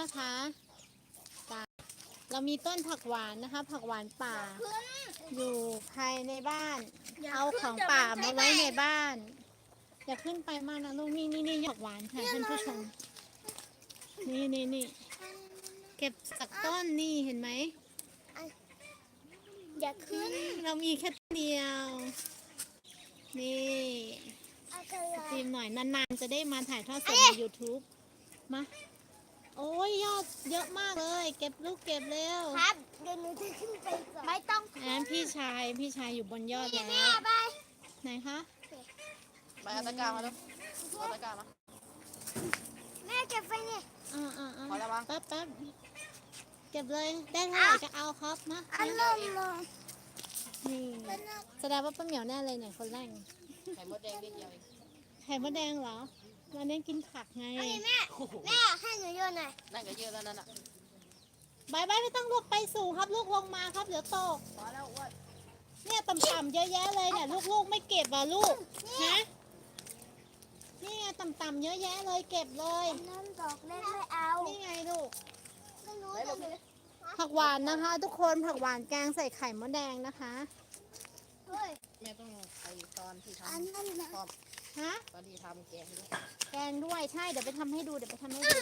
นะคะจ้ะเรามีต้นผักหวานนะคะ ผักหวานป่า อยู่ภายในบ้าน เอาของป่ามาไว้ในบ้าน อย่าขึ้นไปมากนะลูกนี่นี่นี่ผักหวานค่ะท่านผู้ชมนี่นี่นี่เก็บจากต้นนี่เห็นไหมอย่าขึ้น เรามีแค่ต้นเดียว นี่อะไรตีมหน่อยนานๆจะได้มาถ่ายทอดสดใน YouTube มา โอ้ยยอดเยอะมากเลย เก็บลูกเก็บเร็วครับเดี๋ยวหนูจะขึ้นไปก่อนไม่ต้องอันนั้นพี่ชายพี่ชายอยู่บนยอดนี่แล้แม่วไปไหนคะไปเอาตะกร้ามาแล้วเอาตะกร้ามาแม่เก็บไปเนี่ยอ่าอ่าอ่าพอแล้วมั้งแป๊บแป๊บเก็บเลยได้เท่าไหร่ก็เอาครับมาอันนั้นลงนี่แสดงว่าป้าเหมียวแน่เลยเนี่ยคนแรกไข่มดแดงนิดเดียวเองไข่มดแดงเหรอ วันนี้กินผักไงอันนี้แม่แม่ให้หนูโยนหน่อยนั่นก็เยอะแล้วนั่นน่ะบายบายไม่ต้องลูกไปสู่ครับลูกลงมาครับเดี๋ยวตกพอแล้วอ้วนเนี่ยต่ำๆเยอะแยะเลยเนี่ยลูกๆไม่เก็บอะลูกฮะนี่ไงต่ำๆเยอะแยะเลยเก็บเลยอันนั้นดอกเล็กไม่เอา นี่ไงลูกไม่รู้จะหนูผักหวานนะคะ ทุกคนผักหวานแกงใส่ไข่มดแดงนะคะเฮ้ยแม่ต้องไปตอนที่ทอันนั้นนะำพร้อมฮะตอนที่ทำแกงด้วย แกงด้วยใช่เดี๋ยวไปทำให้ดูเดี๋ยวไปทำให้ดู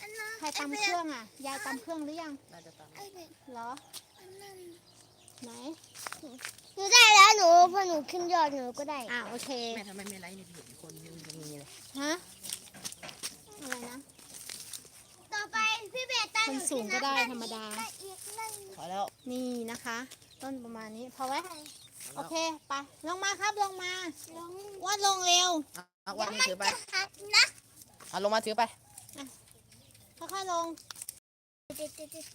อันนั้นใครตำเครื่องอะยายตำเครื่องหรือยังน่าจะตำไอ้เด็กเหรออันนั้นไหนหนูได้แล้วหนูพอหนูขึ้นยอดหนูก็ได้อ่าโอเคแม่ทำไมไม่ไลฟ์ในเพจคนยังจะมีเลยฮะอะไรนะต่อไปพี่เบสตาคนสูงก็ได้ธรรมดา อีกนั่น พอแล้ว นี่นะคะ ต้นประมาณนี้พอไว้ โอเค ไป ลงมาครับ ลงมาลงวาดลงเร็วเอาวันนี้ถือไปหักนะเอาลงมาถือไปค่อยๆลงเด็ดเด็ดเด็ด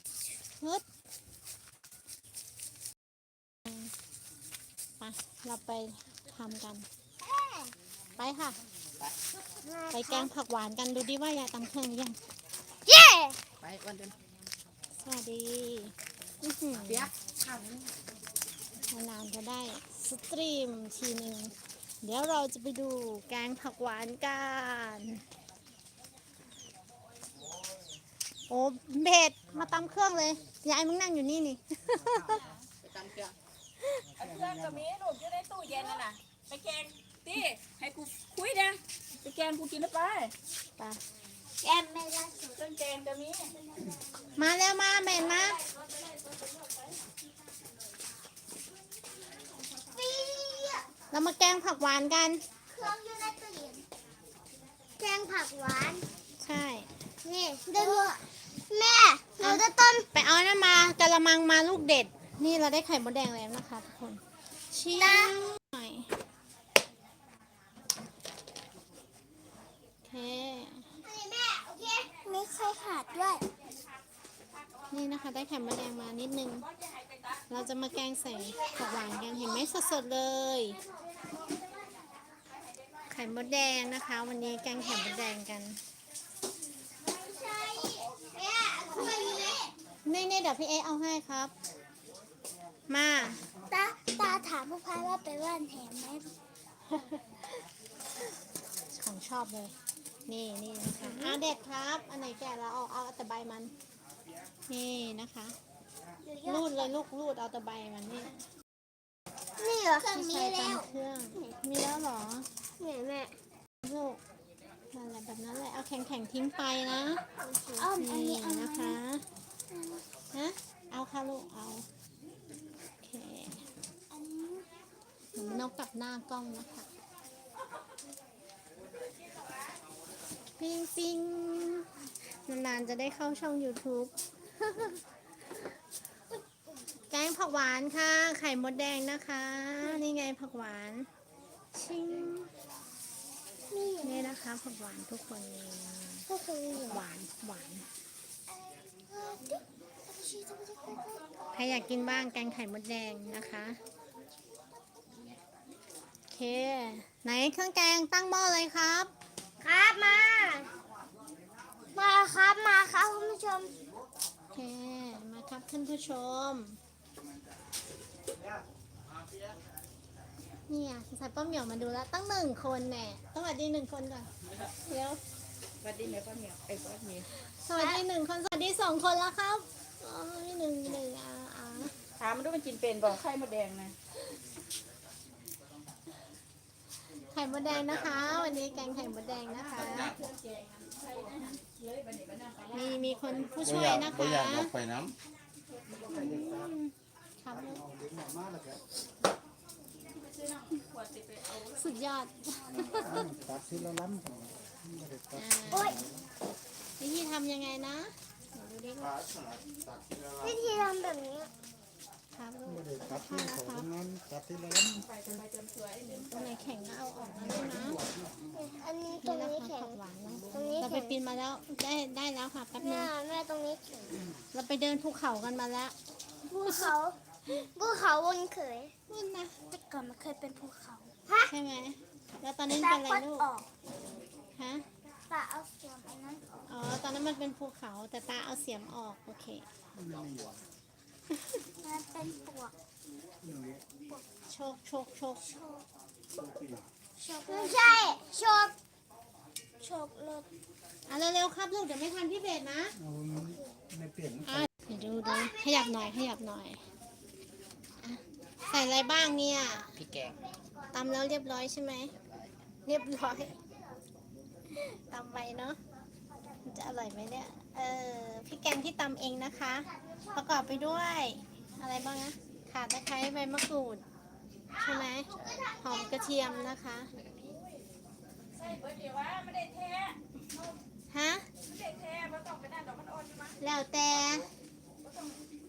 ฮึดไปเราไปทำกัน ไปค่ะ ไปแกงผักหวานกันดูดิว่ายายตำเครื่องหรือยัง เย้ ไปวันเดินสวัสดีอื้อหือเปียกข้าว นี้นานๆจะได้สตรีมทีหนึ่งเดี๋ยวเราจะไปดูแกงผักหวานกัน โอ้เบสมาตำเครื่องเลย ยายมึงนั่งอยู่นี่นี่ไปตำเครื่องเอาเครื่องกับมีลูกอยู่ในตู้เย็นนั่นน่ะไปแกงตีให้กูคุยนะไปแกงกูกินแล้วไปไปแอมไม่ได้สุดเครื่องแกงกับมีมาแล้วมาเบนมา เปรี้ยว เรามาแกงผักหวานกัน เครื่องอยู่ในตู้เย็นแกงผักหวาน ใช่ นี่เดี๋ยวหนูแม่หนูจะต้นไปเอานั่นมากะละมังมาลูกเด็ด นี่เราได้ไข่มดแดงแล้วนะคะทุกคนชิมหน่อยโอเคนี่แม่โอเคไม่ค่อยขาดด้วย นี่นะคะ ได้ไข่มดแดงมานิดนึง เราจะมาแกงใส่ผักหวานกันเห็นไหมสดๆเลย ไข่มดแดงนะคะ วันนี้แกงไข่มดแดงกันใช่แม่เอาไปเลยนี่นี่เดี๋ยวพี่เอเอาให้ครับ มาตาตาถามผู้พายว่าไปว่านแถมไหมของชอบเลย นี่นี่นะคะอ่าเด็ดครับ อันไหนแก่แล้วเอาเอาแต่ใบมัน นี่นะคะ รูดเลยลูกรูดเอาแต่ใบมันนี่นี่เหรอเครื่องที่นี้ใช้แล้วตำเครื่อง มีแล้วเหรอเนี่ยแม่ลูกนั่นแหละแบบนั้นแหละเอาแข็งแข็งๆทิ้งไปนะอ้อมอันนี่นี้อันนะนี้คะฮะเอาค่ะลูกเอาโอเคอันนี้หนูนกกลับหน้ากล้องนะคะปิ้งปิ้งนานๆจะได้เข้าช่อง YouTube แกงผักหวานค่ะ ไข่มดแดงนะคะ นี่ไงผักหวานชิงนี่นี่นะคะผักหวานทุกคนนี่ก็คือหวานหวานใครอยากกินบ้างแกงไข่มดแดงนะคะโอเค ไหนเครื่องแกงตั้งหม้อเลยครับ ครับมา มาครับมาครับคุณผู้ชมโอเคมาครับท่านผู้ชม เนี่ยสงสัยป้าเหมียวมาดูแล้วตั้งหนึ่งคนแน่สวัสดีหนึ่งคนก่อนเดี๋ยวสวัสดีแม่ป้าเหมียวไอ้ป้าเหมียวสสวัสดีหนึ่งคนสวัสดีสองคนแล้วครับอ๋อมีหนึ่งมีหนึ่งอ่าอ่าถามมันดูมันกินเป็นบอกไข่มดแดงนะไข่มดแดงนะคะ วันนี้แกงไข่มดแดงนะคะ มีมีคนผู้บ่ช่วอยยากนะบ่คะ สุดยอดตัดสิละล้ำอ่าโอ๊ยวิธีทำยังไงนะเดี๋ยวดูดิว่าวิธีทำแบบนี้ครับลูกไม่ได้ตัดที่เขาตรงนั้นตัดที่ละล้ำตรงไหนแข็งก็เอาออกนะลูกนะอันนี้ตรนี่งนะนี้คะแข็งผักหวานนะตรงนี้เราไปแข็งปีนมาแล้วได้ได้แล้วค่ะแป๊บนึแม่งแม่ตรงนี้แข็งเราไปเดินภูเขากันมาแล้วภูเขา ภูเขาบนเขยนู่นนะแต่ก่อนมันเคยเป็นภูเขาใช่ไหมแล้วตอนนี้ตาเป็นอะไรคดลูกออกฮะตาเอาเสียมอันนั้นออกอ๋อตอนนั้นมันเป็นภูเขาแต่ตาเอาเสียมออกโอเคมันเป็นปวกโชคโชคโชคไม่ใช่โชกโชกรถอะเร็วๆครับลูกเดี๋ยวไม่ทันพี่เบสนะเอามันไม่เปลี่ยนอะเดี๋ยวดูดูขยับหน่อยขยับหน่อยอะใส่อะไรบ้างเนี่ยำพี่แกงตำแล้วเรียบร้อยใช่ไหม เรียบร้อยตำไปเนาะมันจะอร่อยไหมเนี่ย เออพี่แกงที่ตำเองนะคะ ประกอบไปด้วย อะไรบ้างนะข่าตะไคร้ใบมะกรูด ใช่ไหมหอมกระเทียมนะคะใส่เบอร์เดียวว่าไม่ได้แท้ฮะไม่ได้แท้ว่าต้องไปนั่นดอกมันอ่อนอยู่มั้งแล้วแต่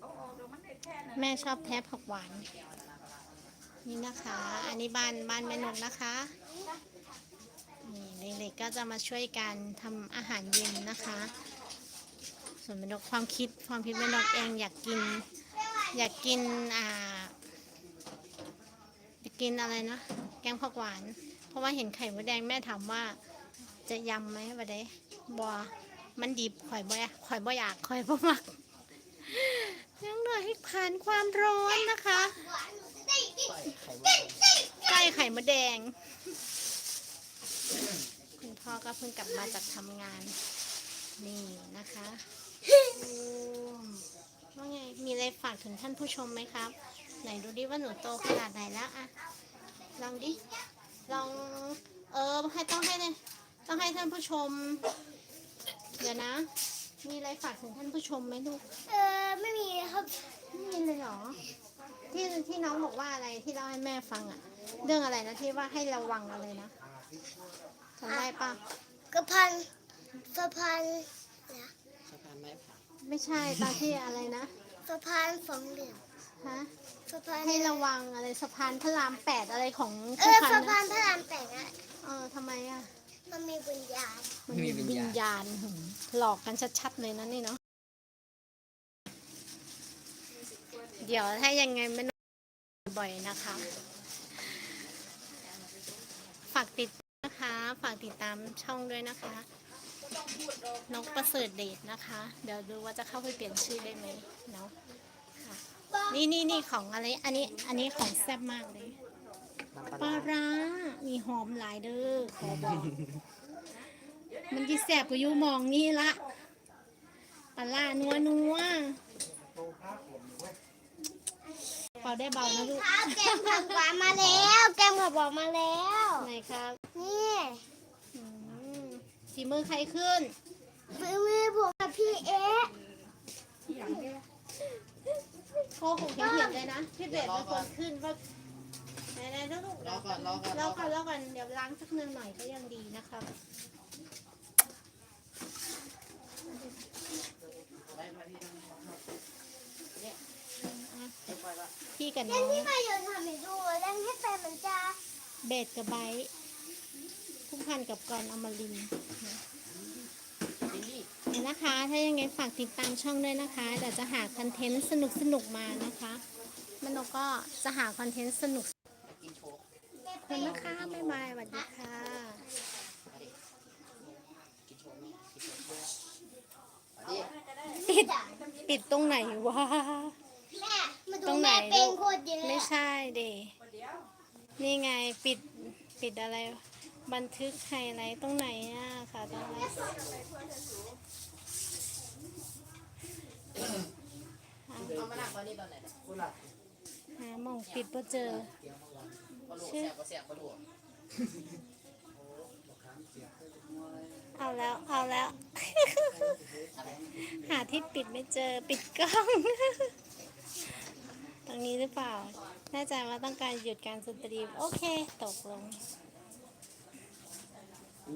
เอาออกดอกมันได้แท้นะแม่ชอบแท้ผักหวาน นี่นะคะ อันนี้บ้านบ้านแม่นงนะคะนี่เด็กๆก็จะมาช่วยกันทำอาหารเย็นนะคะ ส่วนแม่นกความคิดความคิดแม่นกเองอยากกิน อยากกินอ่าอยากกินอะไรนะแกงผักหวาน เพราะว่าเห็นไข่มดแดงแม่ถามว่าจะยำไหมวะเด้บัวมันดิบข่อยบ่อยข่อยบ่อยากข่อยบ่มักยังเหลือให้ผ่านความร้อนนะคะ ไก่ไข่มดแดง คุณพ่อก็เพิ่งกลับมาจากทำงาน นี่นะคะว่าไง มีอะไรฝากถึงท่านผู้ชมไหมครับ ไหนดูดิว่าหนูโตขนาดไหนแล้วอะลองดิ ลอง เออให้ต้องให้เลยต้องให้ท่านผู้ชม เดี๋ยวนะ มีอะไรฝากถึงท่านผู้ชมไหมลูก เออ ไม่มีครับ ไม่มีเลยเหรอ ที่ที่ น้องบอกว่าอะไรที่เล่าให้แม่ฟังอะเรื่องอะไรนะที่ว่าให้ระวังอะไรนะจำได้ปะกระพันสะพานสะพานไม้ไผ่ไม่ใช่ตอนที่อะไรนะสะพานสองเหลี่ยมฮะสะพานให้ระวังอะไรสะพานพระรามแปดอะไรของเออพสะระพานพระรามแปดอะเออทำไมอะมันมีวิญญาณมันมีวิญญาณหืมหลอกกันชัดๆเลยนะนี่เนาะเดี๋ยวถ้ายังไงไม่ต้อง บ่อยนะคะ ฝากติดนะคะ ฝากติดตามช่องด้วยนะคะ นกประเสริฐเดชนะคะ เดี๋ยวดูว่าจะเข้าไปเปลี่ยนชื่อได้ไหมเนาะค่ะนี่นี่นี่ของอะไร อันนี้ อันนี้ของแซ่บมากเลยน้ำปลาปลาร้าร้ามีหอมหลายเด้อ ขอบอก มันที่แสบกว่าอยูหมองนี่ละปลาร้านัวนัวเป่า ได้เบานะลูกครับแกงผักหวานมาแล้วแกงผักหวานมาแล้ว ไหนครับนี่อืมฝีมือใครขึ้นมือมือผมกับพี่เอ๊ะโคหกยังเห็นเลยนะพี่เบสเป็นคนขึ้นว่าไหนๆนะลูกรอก่อนรอก่อนรอก่อนรอก่อนเดี๋ยวล้างสักนึงหน่อยก็ยังดีนะครับ ไปมาที่นั่นเนี่ยไปไปละ พี่กับเล่น้นองที่ไปเดี๋ยวทำให้ดูเล่นให้แฟนมันจะเบสกับไบร์ทผู้พันกับกรอมรินทร์จินนี่เดี๋ยวนะคะ ถ้ายังไงฝากติดตามช่องด้วยนะคะเดี๋ยวจะหาคอนเทนต์สนุกสนุกๆมานะคะมันนกก็จะหาคอนเทนต์สนุกกินโชว์ขอบคุณนะคะบ๊ายบายสวัสดีค่ะมาดิกินโชว์ไหมกินโชว์มาดิปิดปิดตรงไหนวะแตรงไหนลูกไม่ใช่เดนี่ไงปิดปิดอะไร บันทึกไฮไลท์ตรงไหนอะค่ะตรงอามอไหนหาหมองปิดบ่เจอ เตีอเอาแล้วเอาแล้ว หาที่ปิดไม่เจอปิดกล้อง ตรงนี้หรือเปล่าแน่ใจว่าต้องการหยุดการสตรีม โอเค ตกลง